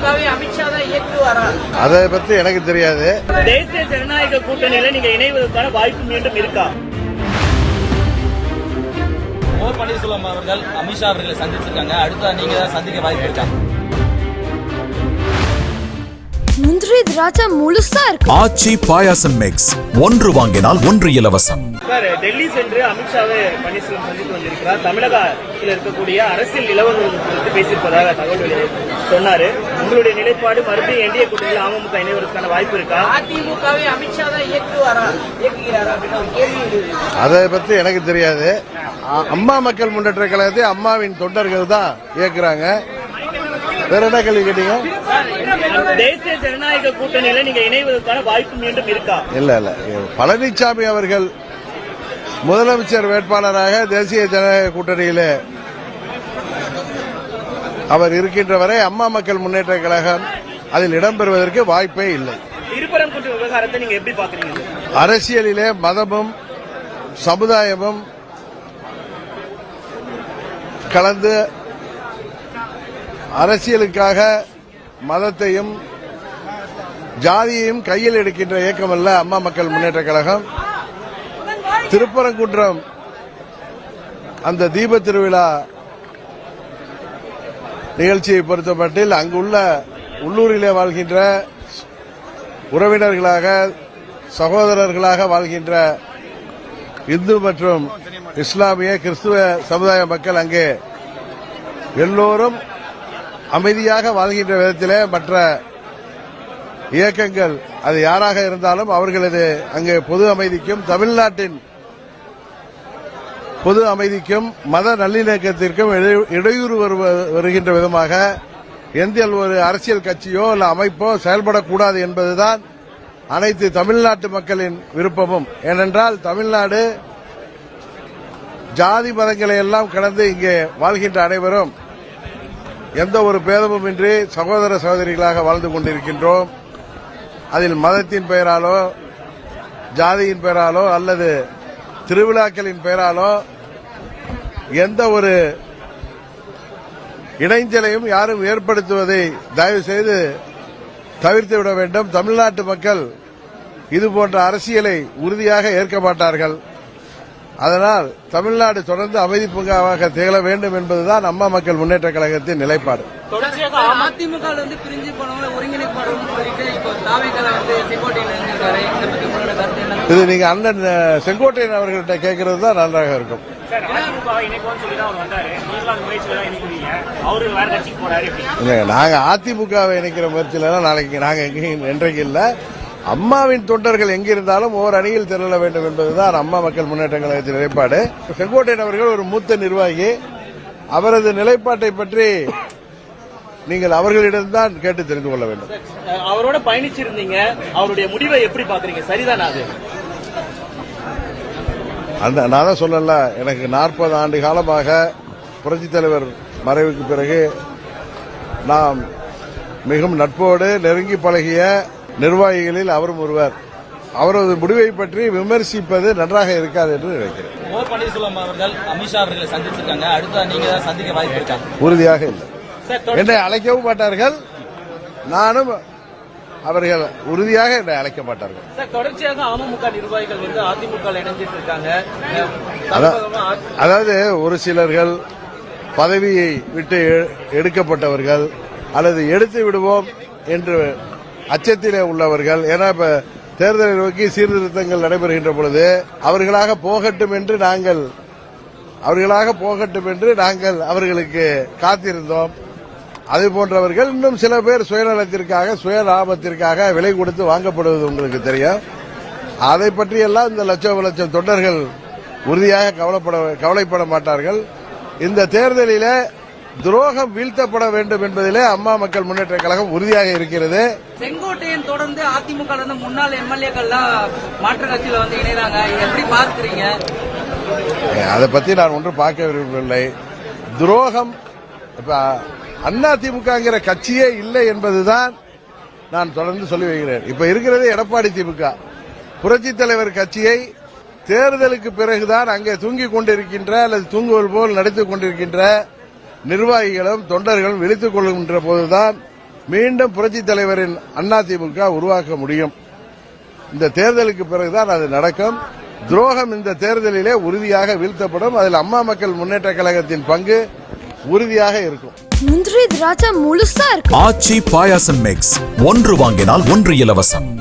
அதிமுகவை அமித்ஷா தான் இயக்குவாரா? அதை பத்தி எனக்கு தெரியாது. தேசிய ஜனநாயக கூட்டணியில நீங்க இணைவதற்கான வாய்ப்பு மீண்டும் இருக்கா? ஓ பன்னீர்செல்வம் அவர்கள் அமித்ஷா அவர்களை சந்திச்சிருக்காங்க. அடுத்த நீங்க தான் சந்திக்க வாய்ப்பு இருக்காங்க முந்திரி திராட்சை முழுசா இருக்கு. ஆச்சி பாயாசம் மிக்ஸ் ஒன்று வாங்கினால் ஒன்று இலவசம். சார் டெல்லி சென்று அமித்ஷாவை பன்னீர்செல்வம் சந்தித்து வந்திருக்கிறார். தமிழகத்தில் இருக்கக்கூடிய அரசியல் நிலவரங்கள் குறித்து பேசியிருப்பதாக தகவல் வெளி- சொன்னாரு. உங்களுடைய நிலைப்பாடு மறுபடியும் என்டிஏ கூட்டணியில் அமமுக இணைவதற்கான வாய்ப்பு இருக்கா? அதிமுகவை அமித்ஷா தான் இயக்குவாரா? இயக்குகிறாரா. அதை பத்தி எனக்கு தெரியாது. அம்மா மக்கள் முன்னேற்ற கழகத்தை அம்மாவின் தொண்டர்கள் தான் இயக்குறாங்க. வேற என்ன கேள்வி கேட்டீங்க? தேசிய ஜனநாயக கூட்டணியில நீங்க இணைவதற்கான வாய்ப்பு மீண்டும் இருக்கா? இல்ல இல்ல. பழனிசாமி அவர்கள் முதலமைச்சர் வேட்பாளராக தேசிய ஜனநாயக கூட்டணியிலே அவர் இருக்கின்ற வரை அம்மா மக்கள் முன்னேற்ற கழகம் அதில் இடம்பெறுவதற்கு வாய்ப்பே இல்லை? அரசியலிலே மதமும் சமுதாயமும் கலந்து அரசியலுக்காக மதத்தையும் ஜாதியையும் கையில் எடுக்கின்ற இயக்கம் அல்ல அம்மா மக்கள் முன்னேற்ற கழகம். திருப்பரங்குன்றம் அந்த தீப திருவிழா நிகழ்ச்சியை பொறுத்தமட்டில் அங்குள்ள உள்ளூரிலே வாழ்கின்ற உறவினர்களாக சகோதரர்களாக வாழ்கின்ற இந்து மற்றும் இஸ்லாமிய கிறிஸ்துவ சமுதாய மக்கள் அங்கே எல்லோரும் அமைதியாக வாழ்கின்ற விதத்திலே மற்ற இயக்கங்கள் அது யாராக இருந்தாலும் அவர்களது அங்கே பொது அமைதிக்கும் தமிழ்நாட்டின் பொது அமைதிக்கும் மத நல்லிணக்கத்திற்கும் இடையூறு வருவ- வருகின்ற விதமாக எந்த ஒரு அரசியல் கட்சியோ இல்ல அமைப்போ செயல்படக்கூடாது என்பதுதான் அனைத்து தமிழ்நாட்டு மக்களின் விருப்பமும். ஏனென்றால் தமிழ்நாடு ஜாதி மதங்களை எல்லாம் கடந்து இங்கே வாழ்கின்ற அனைவரும் எந்த ஒரு பேதமும் இன்றி சகோதர சகோதரிகளாக வாழ்ந்து கொண்டிருக்கின்றோம். அதில் மதத்தின் பெயராலோ ஜாதியின் பெயராலோ அல்லது திருவிழாக்களின் பெயராலோ எந்த ஒரு இடைஞ்சலையும் யாரும் ஏற்படுத்துவதை தயவு செய்து தவிர்த்து விட வேண்டும். தமிழ்நாட்டு மக்கள் இதுபோன்ற அரசியலை உறுதியாக ஏற்க மாட்டார்கள். அதனால் தமிழ்நாடு தொடர்ந்து அமைதி பூங்காவாக திகழ வேண்டும் என்பதுதான் அம்மா மக்கள் முன்னேற்ற கழகத்தின் நிலைப்பாடு. அதிமுக இதை நீங்க அண்ணன் செங்கோட்டையன் அவர்கள்ட்ட கேட்கறது தான் நன்றாக இருக்கும். நாங்க அதிமுகவை இணைக்கிற முயற்சியில நாளைக்கு நாங்க எங்கேயும் இன்றைக்கு இல்ல. அம்மாவின் தொண்டர்கள் எங்கிருந்தாலும் ஓர் அணியில் திரள வேண்டும் என்பதுதான் அம்மா மக்கள் முன்னேற்ற கழகத்தின் நிலைப்பாடு. செங்கோட்டையன் அவர்கள் ஒரு மூத்த நிர்வாகி. அவரது நிலைப்பாட்டை பற்றி நீங்கள் அவர்களிடம்தான் கேட்டு தெரிந்து கொள்ள வேண்டும். அவரோட பயணிச்சிருந்தீங்க. அவருடைய முடிவை எப்படி பாக்குறீங்க சரிதானா அது? அந்த நான் தான் சொல்லல எனக்கு நாற்பது ஆண்டு காலமாக புரட்சித் தலைவர் மறைவுக்கு பிறகு நாம் மிகவும் நட்போடு நெருங்கி பழகிய நிர்வாகிகளில் அவரும் ஒருவர். அவரது முடிவை பற்றி விமர்சிப்பது நன்றாக இருக்காது என்று நினைக்கிறேன். ஓ பன்னீர்செல்வம் அவர்கள் அமித்ஷா அவர்களை சந்திச்சிருக்காங்க. அடுத்த நீங்க தான் சந்திக்க வாய்ப்பு உறுதியாக இல்லை. என்னை அழைக்கவும் மாட்டார்கள். நானும் அவர்கள் உறுதியாக என்னை அழைக்க மாட்டார்கள். தொடர்ச்சியாக அமமுக நிர்வாகிகள் வந்து அதிமுக இணைஞ்சிட்டு இருக்காங்க. அதாவது ஒரு சிலர்கள் பதவியை விட்டு எடுக்கப்பட்டவர்கள் அல்லது எடுத்து விடுவோம் என்று அச்சத்திலே உள்ளவர்கள். ஏன்னா இப்ப தேர்தலை நோக்கி சீர்திருத்தங்கள் நடைபெறுகின்ற பொழுது அவர்களாக போகட்டும் என்று நாங்கள் அவர்களாக போகட்டும் என்று நாங்கள் அவர்களுக்கு காத்திருந்தோம். அது போன்றவர்கள் இன்னும் சில பேர் சுயநலத்திற்காக சுய லாபத்திற்காக விலை கொடுத்து வாங்கப்படுவது உங்களுக்கு தெரியும். அதை பற்றியெல்லாம் இந்த லட்சம் லட்சம் தொண்டர்கள் உறுதியாக கவலைப்பட கவலைப்பட மாட்டார்கள். இந்த தேர்தலிலே துரோகம் வீழ்த்தப்பட வேண்டும் என்பதிலே அம்மா மக்கள் முன்னேற்ற கழகம் உறுதியாக இருக்கிறது. செங்கோட்டையன் தொடர்ந்து அதிமுக முன்னாள் எம்எல்ஏக்கள்லாம் மாற்று கட்சியில வந்து இணைறாங்க எப்படி பார்க்கிறீங்க? அதை பத்தி நான் ஒன்றும் பார்க்க விரும்பவில்லை. துரோகம் இப்ப அண்ணா திமுகங்கிற கட்சியே இல்லை என்பதுதான் நான் தொடர்ந்து சொல்லி வருகிறேன் இப்ப இருக்கிறது எடப்பாடி திமுக. புரட்சி தலைவர் கட்சியை தேர்தலுக்கு பிறகுதான் அங்கே தூங்கிக் கொண்டிருக்கின்ற அல்லது தூங்குவது போல் நடித்துக் கொண்டிருக்கின்ற நிர்வாகிகளும் தொண்டர்களும் விழித்துக் கொள்கின்ற போதுதான் மீண்டும் புரட்சி தலைவரின் அதிமுக உருவாக்க முடியும். இந்த தேர்தலுக்கு பிறகுதான் அது நடக்கும். துரோகம் இந்த தேர்தலிலே உறுதியாக வீழ்த்தப்படும். அதில் அம்மா மக்கள் முன்னேற்ற கழகத்தின் பங்கு உறுதியாக இருக்கும். முந்திரி திராட்சை முழுசா இருக்கு. ஆச்சி பாயாசம் மிக்ஸ் ஒன்று வாங்கினால் ஒன்று இலவசம்.